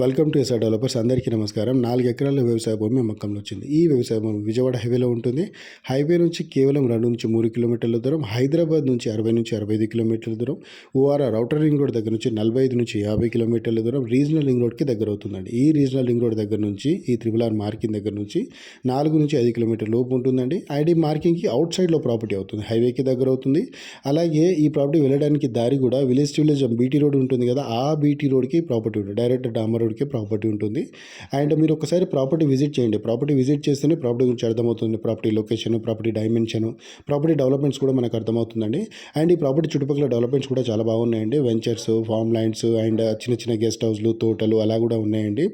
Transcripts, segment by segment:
Welcome to SR developers. అందరికీ నమస్కారం. నాలుగు ఎకరాల వ్యవసాయ భూమి అమ్మకంలో వచ్చింది. ఈ వ్యవసాయ భూమి విజయవాడ హైవేలో ఉంటుంది. హైవే నుంచి కేవలం రెండు నుంచి మూడు కిలోమీటర్ల దూరం హైదరాబాద్ నుంచి అరవై నుంచి అరవై ఐదు కిలోమీటర్ల దూరం ఓఆర్ఆర్ అవుటర్ రింగ్ రోడ్ దగ్గర నుంచి నలభై ఐదు నుంచి యాభై కిలోమీటర్ల దూరం రీజనల్ రింగ్ రోడ్కి దగ్గర అవుతుందండి. ఈ రీజనల్ రింగ్ రోడ్ దగ్గర నుంచి ఈ త్రిబుల్ ఆర్ మార్కింగ్ దగ్గర నుంచి నాలుగు నుంచి ఐదు కిలోమీటర్ లోపు ఉంటుందండి. ఐడి మార్కింగ్కి అవుట్ సైడ్లో ప్రాపర్టీ అవుతుంది. హైవేకి దగ్గర అవుతుంది. అలాగే ఈ ప్రాపర్టీ వెళ్ళడానికి దారి కూడా village to village BT road ఉంటుంది కదా ఆ బీటీ రోడ్కి ప్రాపర్టీ ఉంటుంది. డైరెక్ట్ డామర్ రోడ్కి ప్రాపర్టీ ఉంటుంది. అండ్ మీరు ఒకసారి ప్రాపర్టీ విజిట్ చేయండి. ప్రాపర్టీ విజిట్ చేస్తేనే ప్రాపర్టీ గురించి అర్థమవుతుంది. Property location property dimension property developments కూడా మనకు అర్థమవుతుందండి. అండ్ ఈ ప్రాపర్టీ చుట్టుపక్కల డెవలప్మెంట్స్ కూడా చాలా బాగున్నాయండి. వెంచర్స్ ఫామ్ ల్యాండ్స్ అండ్ చిన్న చిన్న గెస్ట్ హౌస్లు తోటలు అలా కూడా ఉన్నాయండి.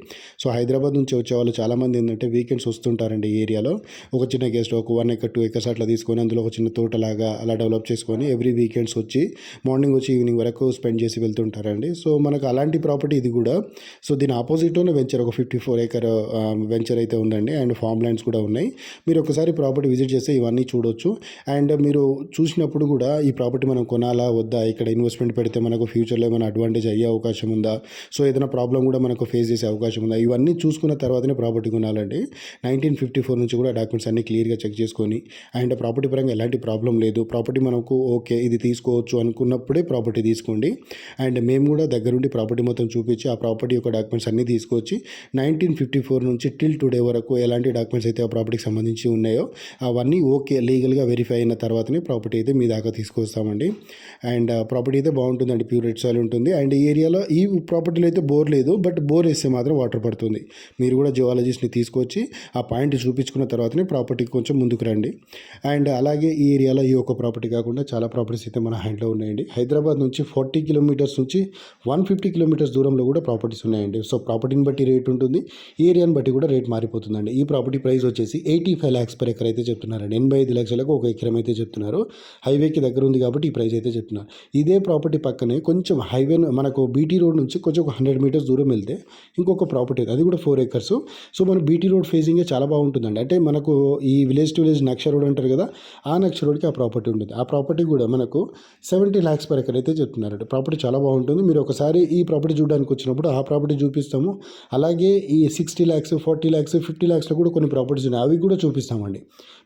సో హైదరాబాద్ నుంచి వచ్చే వాళ్ళు చాలామంది ఏంటంటే వీకెండ్స్ వస్తుంటారండి ఈ ఏరియాలో. ఒక చిన్న గెస్ట్ ఒక వన్ ఎకర్ టూ ఎకర్స్ అట్లా తీసుకొని అందులో ఒక చిన్న తోటలాగా అలా డెవలప్ చేసుకొని ఎవ్రీ వీకెండ్స్ వచ్చి మార్నింగ్ వచ్చి ఈవినింగ్ వరకు స్పెండ్ చేసి వెళ్తుంటారండి. సో మనకు అలాంటి ప్రాపర్టీ ఇది కూడా. సో దీని ఆపోజిట్లోనే వెంచర్ ఒక ఫిఫ్టీ ఫోర్ ఏకర్ వెంచర్ అయితే ఉందండి. అండ్ ఫామ్ ల్యాండ్స్ కూడా ఉన్నాయి. మీరు ఒకసారి ప్రాపర్టీ విజిట్ చేస్తే ఇవన్నీ చూడొచ్చు. అండ్ మీరు చూసినప్పుడు కూడా ఈ ప్రాపర్టీ మనం కొనాలా వద్దా? ఇక్కడ ఇన్వెస్ట్మెంట్ పెడితే మనకు ఫ్యూచర్లో ఏమైనా అడ్వాంటేజ్ అయ్యే అవకాశం ఉందా? సో ఏదైనా ప్రాబ్లం కూడా మనకు ఫేస్ చేసే అవకాశం ఉందా? ఇవన్నీ చూసుకున్న తర్వాతనే ప్రాపర్టీ కొనాలండి. నైన్టీన్ ఫిఫ్టీ ఫోర్ నుంచి కూడా డాక్యుమెంట్స్ అన్ని క్లియర్గా చెక్ చేసుకొని అండ్ ప్రాపర్టీ పరంగా ఎలాంటి ప్రాబ్లం లేదు. ప్రాపర్టీ మనకు ఓకే ఇది తీసుకోవచ్చు అనుకున్నప్పుడే ప్రాపర్టీ తీసుకోండి. అండ్ మేము కూడా దగ్గరుండి ప్రాపర్టీ మొత్తం చూపించి ఆ ప్రాపర్టీ యొక్క డాక్యుమెంట్స్ అన్నీ తీసుకొచ్చి నైన్టీన్ ఫిఫ్టీ ఫోర్ నుంచి టిల్ టుడే వరకు ఎలాంటి డాక్యుమెంట్స్ అయితే ఆ ప్రాపర్టీకి సంబంధించి ఉన్నాయో అవన్నీ ఓకే లీగల్గా వెరిఫై అయిన తర్వాతనే ప్రాపర్టీ అయితే మీ దాకా తీసుకొస్తామండి. అండ్ ప్రాపర్టీ అయితే బాగుంటుందండి ప్యూర్ రెడ్ సాయిల్ ఉంటుంది. అండ్ ఈ ఏరియాలో ఈ ప్రాపర్టీలో అయితే బోర్ లేదు బట్ బోర్ వేస్తే మాత్రం వాటర్ పడుతుంది. మీరు కూడా జియాలజిస్ట్ని తీసుకొచ్చి ఆ పాయింట్ చూపించుకున్న తర్వాతనే ప్రాపర్టీకి కొంచెం ముందుకు రండి. అండ్ అలాగే ఈ ఏరియాలో ఈ ఒక ప్రాపర్టీ కాకుండా చాలా ప్రాపర్టీస్ అయితే మన హ్యాండ్లో ఉన్నాయండి. హైదరాబాద్ నుంచి ఫార్టీ కిలోమీటర్స్ నుంచి వన్ ఫిఫ్టీ కిలోమీటర్స్ దూరంలో కూడా ప్రాపర్టీస్ ఉన్నాయండి. సో ప్రాపర్టీని బట్టి రేట్ ఉంటుంది. ఏరియాని బట్టి కూడా రేట్ మారిపోతుందండి. ఈ ప్రాపర్టీ ప్రైస్ వచ్చేసి eighty five lakhs per acre అయితే చెప్తున్నారండి. ఎనభై ఐదు లక్షలకు ఒక ఎకరం అయితే చెప్తున్నారు. హైవేకి దగ్గర ఉంది కాబట్టి ఈ ప్రైస్ అయితే చెప్తున్నారు. ఇదే ప్రాపర్టీ పక్కనే కొంచెం హైవే మనకు బీటీ రోడ్ నుంచి కొంచెం ఒక హండ్రెడ్ మీటర్స్ దూరం వెళ్తే ఇంకొక ప్రాపర్టీ అది కూడా ఫోర్ ఎకర్స్. సో మన బీటీ రోడ్ ఫేసింగే చాలా బాగుంటుందండి. అంటే మనకు ఈ విలేజ్ టు విలేజ్ నక్ష రోడ్ అంటారు కదా ఆ నక్ష రోడ్కి ఆ ప్రాపర్టీ ఉంటుంది. ఆ ప్రాపర్టీ కూడా మనకు సెవెంటీ ల్యాక్స్ పర్ ఎకర్ అయితే చెప్తున్నారండి. ప్రాపర్టీ చాలా బాగుంటుంది. మీరు ఒకసారి ఈ ప్రాపర్టీ చూడడానికి వచ్చినప్పుడు ఆ ప్రాపర్టీ చూపిస్తాము. అలాగే ఈ sixty lakhs forty lakhs fifty ల్యాక్స్లో కూడా కొన్ని ప్రాపర్టీస్ ఉన్నాయి. అవి కూడా చూపిస్తామండి.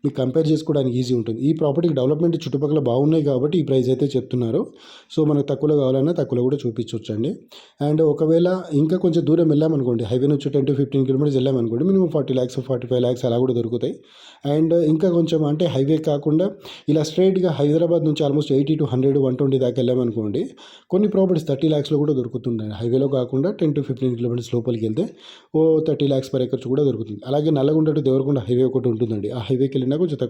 మీకు కంపేర్ చేసుకోవడానికి ఈజీ ఉంటుంది. ఈ ప్రాపర్టీకి డెవలప్మెంట్ చుట్టుపక్కల బాగున్నాయి కాబట్టి ఈ ప్రైస్ అయితే చెప్తున్నారు. సో మనకు తక్కువలో కావాలన్నా తక్కువలో కూడా చూపించవచ్చు అండి అండ్ ఒకవేళ ఇంకా కొంచెం దూరం వెళ్ళామనుకోండి హైవే నుంచి టెన్ టు ఫిఫ్టీన్ కిలోమీటర్స్ వెళ్ళామనుకోండి minimum forty lakhs forty five lakhs అలా కూడా దొరుకుతాయి. అండ్ ఇంకా కొంచెం అంటే హైవే కాకుండా ఇలా స్ట్రైట్గా హైదరాబాద్ నుంచి almost eighty to hundred one twenty దాకా వెళ్ళామనుకోండి కొన్ని ప్రాపర్టీస్ థర్టీ ల్యాక్స్లో కూడా దొరుకుతున్నాయి హైవేలో కాకుండా ten to fifteen fifteen kilometres లోపలికి వెళ్తే ఓ థర్టీ ల్యాక్స్ పర్ ఎకర్స్ కూడా దొరుకుతుంది. అలాగే నల్లగొండ టు దేవరకొండ హైవే ఒకటి ఉంటుందండి. ఆ హైవేకి వెళ్ళినా కొంచెం తక్కువ